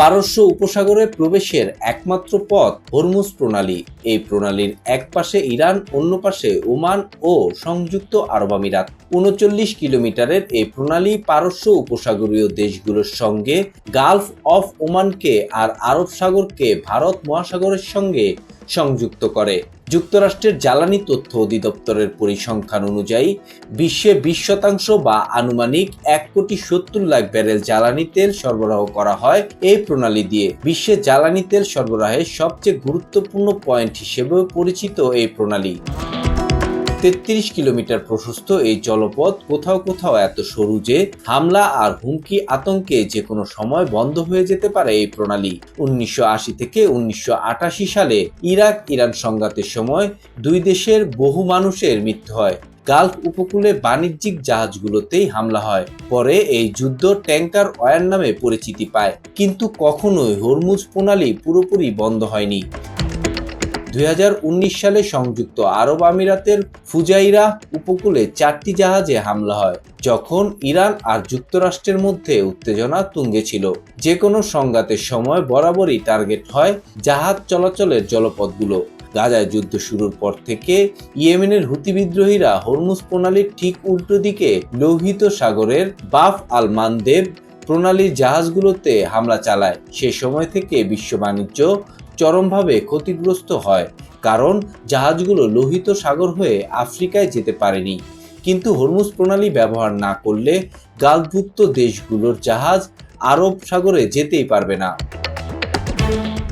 পারস্য উপসাগরে প্রবেশের একমাত্র পথ হরমুজ প্রণালী। এই প্রণালীর এক পাশে ইরান, অন্য পাশে ওমান ও সংযুক্ত আরব আমিরাত। উনচল্লিশ কিলোমিটারের এই প্রণালী পারস্য উপসাগরীয় দেশগুলোর সঙ্গে, গালফ অফ ওমানকে আর আরব সাগরকে ভারত মহাসাগরের সঙ্গে সংযুক্ত করে। যুক্তরাষ্ট্রের জ্বালানি তথ্য অধিদপ্তরের পরিসংখ্যান অনুযায়ী, বিশ্বে বিশ শতাংশ বা আনুমানিক এক কোটি সত্তর লাখ ব্যারেল জ্বালানি তেল সরবরাহ করা হয় এই প্রণালী দিয়ে। বিশ্বে জ্বালানি তেল সরবরাহের সবচেয়ে গুরুত্বপূর্ণ পয়েন্ট হিসেবে পরিচিত এই প্রণালী। তেত্রিশ কিলোমিটার প্রশস্ত এই জলপথ কোথাও কোথাও এত সরু যে হামলা আর হুমকি আতঙ্কে যে কোনো সময় বন্ধ হয়ে যেতে পারে এই প্রণালী। উনিশশো আশি থেকে উনিশশো আটাশি সালে ইরাক ইরান সংঘাতের সময় দুই দেশের বহু মানুষের মৃত্যু হয়। গালফ উপকূলে বাণিজ্যিক জাহাজগুলোতেই হামলা হয়। পরে এই যুদ্ধ ট্যাঙ্কার ওয়ার নামে পরিচিতি পায়। কিন্তু কখনোই হরমুজ প্রণালী পুরোপুরি বন্ধ হয়নি। দুই হাজার উনিশ সালে সংযুক্ত আরব আমিরাতের ফুজাইরা উপকূলে চারটি জাহাজে হামলা হয়, যখন ইরান আর যুক্তরাষ্ট্রের মধ্যে উত্তেজনা তুঙ্গে ছিল। যে কোনো সংঘাতের সময় বরাবরই টার্গেট হয় জাহাজ চলাচলের জলপথগুলো। গাজায় যুদ্ধ শুরুর পর থেকে ইয়েমেনের হুতি বিদ্রোহীরা হরমুজ প্রণালীর ঠিক উল্টো দিকে লোহিত সাগরের বাফ আল মানদেব প্রণালীর জাহাজগুলোতে হামলা চালায়। সে সময় থেকে বিশ্ব বাণিজ্য চরমভাবে ক্ষতিগ্রস্ত হয়, কারণ জাহাজগুলো লোহিত সাগর হয়ে আফ্রিকায় যেতে পারেনি। কিন্তু হরমুজ প্রণালী ব্যবহার না করলে গালভুক্ত দেশগুলোর জাহাজ আরব সাগরে যেতেই পারবে না।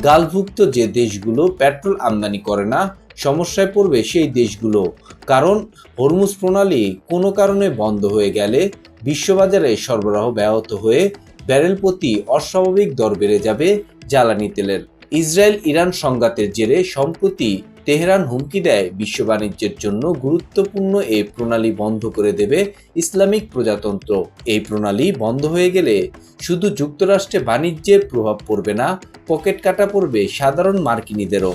গালভুক্ত যে দেশগুলো পেট্রোল আমদানি করে না, সমস্যায় পড়বে সেই দেশগুলো। কারণ হরমুজ প্রণালী কোনো কারণে বন্ধ হয়ে গেলে বিশ্ববাজারে সরবরাহ ব্যাহত হয়ে ব্যারেল প্রতি অস্বাভাবিক দর বেড়ে যাবে জ্বালানি তেলের। ইসরায়েল ইরান সংঘাতের জেরে সম্প্রতি তেহরান হুমকি দেয় বিশ্ব বাণিজ্যের জন্য গুরুত্বপূর্ণ এই প্রণালী বন্ধ করে দেবে ইসলামিক প্রজাতন্ত্র। এই প্রণালী বন্ধ হয়ে গেলে শুধু যুক্তরাষ্ট্রে বাণিজ্যের প্রভাব পড়বে না, পকেট কাটা পড়বে সাধারণ মার্কিনীদেরও।